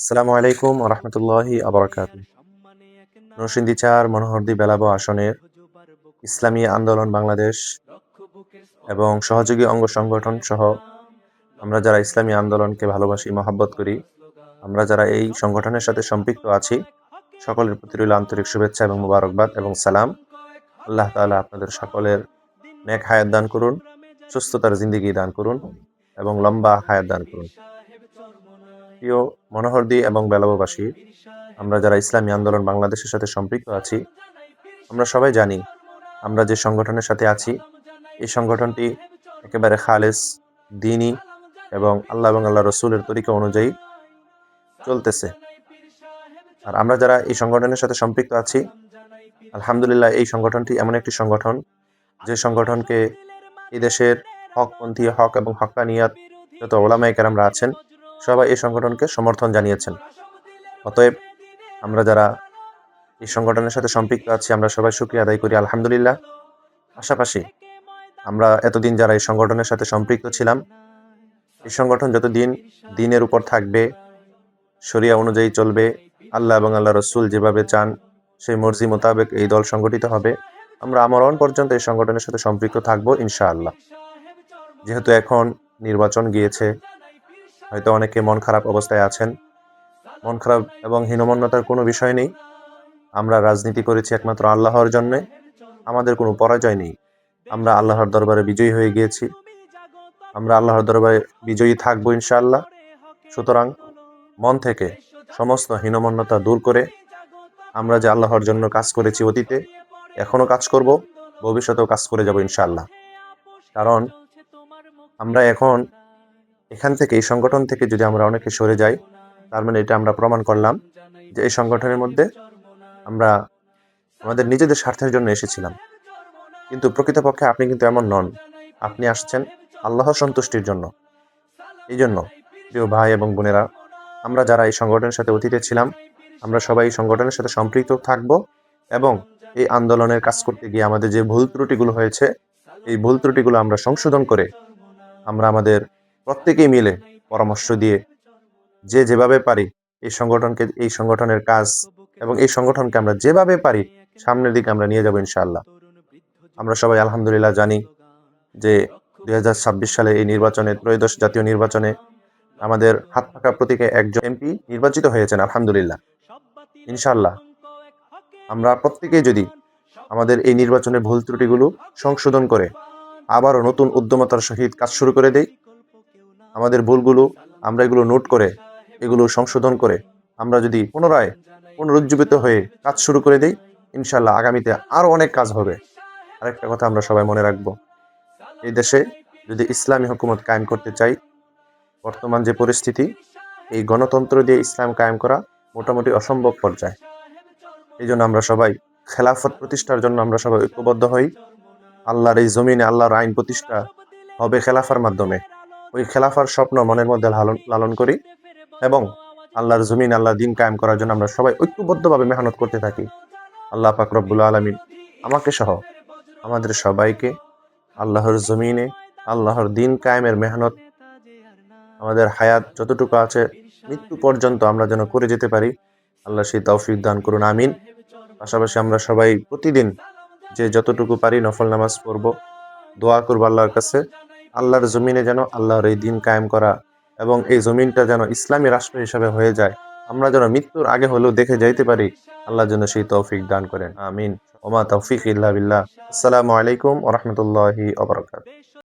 আসসালামু আলাইকুম রহমতুল্লাহি আবরকাত। নরসিংদী চার মনোহরদী বেলাবো আসনের ইসলামী আন্দোলন বাংলাদেশ এবং সহযোগী অঙ্গ সংগঠন সহ আমরা যারা ইসলামী আন্দোলনকে ভালোবাসি, মহাব্বত করি, আমরা যারা এই সংগঠনের সাথে সম্পৃক্ত আছি, সকলের প্রতি রইল আন্তরিক শুভেচ্ছা এবং মুবারকবাদ এবং সালাম। আল্লাহ তাআলা আপনাদের সকলের নেক হায়াত দান করুন, সুস্থতার জিন্দিগি দান করুন এবং লম্বা হায়াত দান করুন। প্রিয় মনোহরদি এবং বেলাববাসী, আমরা যারা ইসলামী আন্দোলন বাংলাদেশের সাথে সম্পৃক্ত আছি, আমরা সবাই জানি আমরা যে সংগঠনের সাথে আছি, এই সংগঠনটি একেবারে খালেস, দিনই এবং আল্লাহ এবং আল্লাহ রসুলের তরিকা অনুযায়ী চলতেছে। আর আমরা যারা এই সংগঠনের সাথে সম্পৃক্ত আছি, আলহামদুলিল্লাহ এই সংগঠনটি এমন একটি সংগঠন, যে সংগঠনকে এদেশের হকপন্থী, হক এবং হক্কানিয়াত যত ওলামাই কেরামরা আছেন সবাই এই সংগঠনকে সমর্থন জানিয়েছেন। অতএব আমরা যারা এই সংগঠনের সাথে সম্পৃক্ত আছি, আমরা সবাই সুক্রিয়া আদায় করি, আলহামদুলিল্লাহ। পাশাপাশি আমরা এতদিন যারা এই সংগঠনের সাথে সম্পৃক্ত ছিলাম, এই সংগঠন যতদিন দিনের উপর থাকবে, শরিয়া অনুযায়ী চলবে, আল্লাহ এবং আল্লাহ রসুল যেভাবে চান, সেই মর্জি মোতাবেক এই দল সংগঠিত হবে। আমরা আমরণ পর্যন্ত এই সংগঠনের সাথে সম্পৃক্ত থাকব, ইনশাআল্লাহ। যেহেতু এখন নির্বাচন গিয়েছে হয়তো অনেকে মন খারাপ অবস্থায় আছেন। মন খারাপ এবং হীনমন্যতার কোনো বিষয় নেই। আমরা রাজনীতি করেছি একমাত্র আল্লাহর জন্যে। আমাদের কোনো পরাজয় নেই। আমরা আল্লাহর দরবারে বিজয়ী হয়ে গিয়েছি। আমরা আল্লাহর দরবারে বিজয়ী থাকব ইনশাআল্লাহ। সুতরাং মন থেকে সমস্ত হীনমন্যতা দূর করে আমরা যে আল্লাহর জন্য কাজ করেছি অতীতে এখনও কাজ করব, ভবিষ্যতেও কাজ করে যাব ইনশাআল্লাহ। কারণ আমরা এখন এখান থেকে, এই সংগঠন থেকে যদি আমরা অনেকে সরে যাই, তার মানে এটা আমরা প্রমাণ করলাম যে এই সংগঠনের মধ্যে আমরা আমাদের নিজেদের স্বার্থের জন্য এসেছিলাম। কিন্তু প্রকৃতপক্ষে আপনি কিন্তু এমন নন। আপনি আসছেন আল্লাহর সন্তুষ্টির জন্য। এই জন্য, প্রিয় ভাই এবং বোনেরা, আমরা যারা এই সংগঠনের সাথে অতীতে ছিলাম, আমরা সবাই এই সংগঠনের সাথে সম্পৃক্ত থাকব এবং এই আন্দোলনের কাজ করতে গিয়ে আমাদের যে ভুল ত্রুটিগুলো হয়েছে, এই ভুল ত্রুটিগুলো আমরা সংশোধন করে আমরা আমাদের প্রত্যেকেই মিলে পরামর্শ দিয়ে যে যেভাবে পারি এই সংগঠনকে, এই সংগঠনের কাজ এবং এই সংগঠনকে আমরা যেভাবে পারি সামনের দিকে আমরা নিয়ে যাব ইনশাআল্লাহ। আমরা সবাই আলহামদুলিল্লাহ জানি যে দু হাজার ছাব্বিশ সালে এই নির্বাচনে, ত্রয়োদশ জাতীয় নির্বাচনে আমাদের হাত পাকা প্রতীকে একজন এমপি নির্বাচিত হয়েছেন, আলহামদুলিল্লাহ। ইনশাল্লাহ আমরা প্রত্যেকেই যদি আমাদের এই নির্বাচনের ভুল ত্রুটিগুলো সংশোধন করে আবারও নতুন উদ্যমতার সহিত কাজ শুরু করে দেই আমাদের ভুলগুলো আমরা এগুলো নোট করে, এগুলো সংশোধন করে আমরা যদি পুনরায় পুনরুজ্জীবিত হয়ে কাজ শুরু করে দিই ইনশাল্লাহ আগামীতে আরও অনেক কাজ হবে। আরেকটা কথা আমরা সবাই মনে রাখব, এই দেশে যদি ইসলামী হুকুমত কায়েম করতে চাই, বর্তমান যে পরিস্থিতি, এই গণতন্ত্র দিয়ে ইসলাম কায়েম করা মোটামুটি অসম্ভব পর্যায়ে। এই জন্য আমরা সবাই খেলাফত প্রতিষ্ঠার জন্য আমরা সবাই ঐক্যবদ্ধ হই। আল্লাহর এই জমিনে আল্লাহর আইন প্রতিষ্ঠা হবে খেলাফার মাধ্যমে। ওই খেলাফার স্বপ্ন মনের মধ্যে লালন লালন করি এবং আল্লাহর জমিন আল্লাহ দিন কায়েম করার জন্য আমরা সবাই ঐক্যবদ্ধভাবে মেহনত করতে থাকি। আল্লাহ পাক রব্বুল আলমিন আমাকে সহ আমাদের সবাইকে আল্লাহর জমিনে, আল্লাহর দিন কায়েমের মেহনত, আমাদের হায়াত যতটুকু আছে, মৃত্যু পর্যন্ত আমরা যেন করে যেতে পারি, আল্লাহ সেই তৌফিক দান করুন, আমিন। পাশাপাশি আমরা সবাই প্রতিদিন যে যতটুকু পারি নফল নামাজ পড়ব, দোয়া করব আল্লাহর কাছে। আল্লাহর জমিনে যেন আল্লাহর এই দিন কায়েম করা এবং এই জমিনটা যেন ইসলামী রাষ্ট্র হিসাবে হয়ে যায়। আমরা যেন মৃত্যুর আগে হলেও দেখে যাইতে পারি, আল্লাহ যেন সেই তৌফিক দান করেন। আমিন। ওমা তৌফিক ইল্লা বিল্লাহ। আসসালামু আলাইকুম ওরহমতুল্লাহি ওবরাকাত